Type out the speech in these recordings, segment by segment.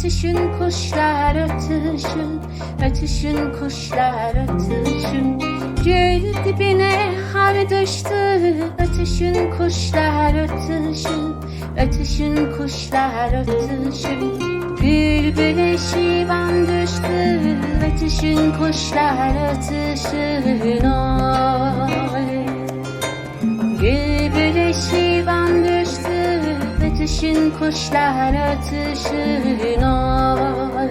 Ötüşün kuşlar ötüşün. Ötüşün kuşlar ötüşün. Gül dibine har düştü. Ötüşün kuşlar ötüşün. Ötüşün kuşlar ötüşün. Bülbüle şivan düştü. Ötüşün kuşlar ötüşün. Oy Ötüşün kuşlar ötüşün oy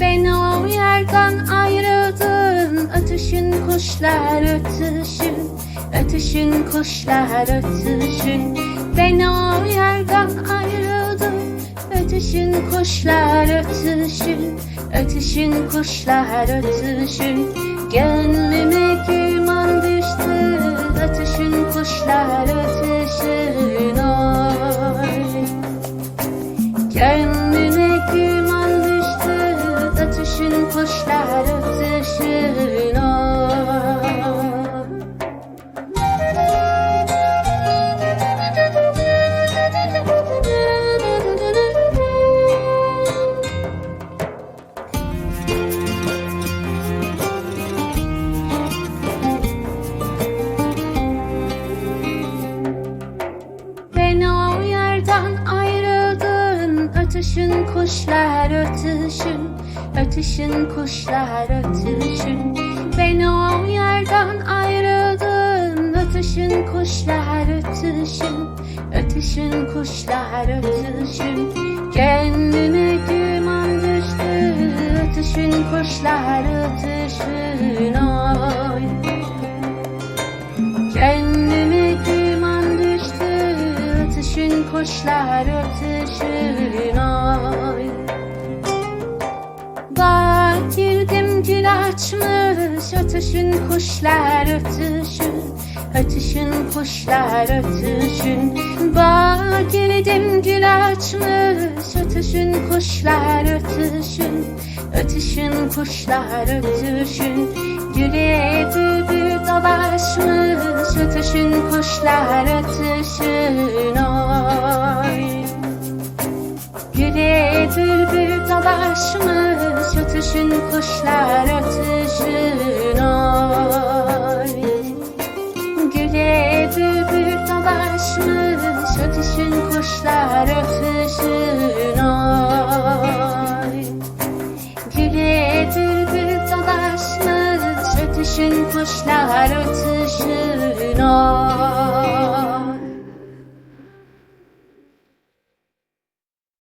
Ben o yerden ayrıldım Ötüşün kuşlar ötüşün Ötüşün kuşlar ötüşün Ben o yerden ayrıldım Ötüşün kuşlar ötüşün Ötüşün kuşlar ötüşün Gönlüme güman düştü Ötüşün kuşlar ötüşün Gönlüme güman düştü Ötüşün kuşlar ötüşün oy Ötüşün kuşlar ötüşün Ötüşün kuşlar ötüşün Ben o yerden ayrıldım. Ötüşün kuşlar ötüşün Ötüşün kuşlar ötüşün Gönlüme güman düştü Ötüşün kuşlar ötüşün Ötüşün kuşlar ötüşün oy Bağ girdim gül açmış Ötüşün kuşlar ötüşün Ötüşün kuşlar ötüşün Bağ girdim gül açmış Ötüşün kuşlar ötüşün Ötüşün kuşlar ötüşün Güle bülbül Ötüşün kuşlar ötüşün oy Güle bülbül dolaşmış Ötüşün kuşlar ötüşün oy Güle bülbül dolaşmış Ötüşün kuşlar ötüşün oy Ötüşün kuşlar ötüşün oy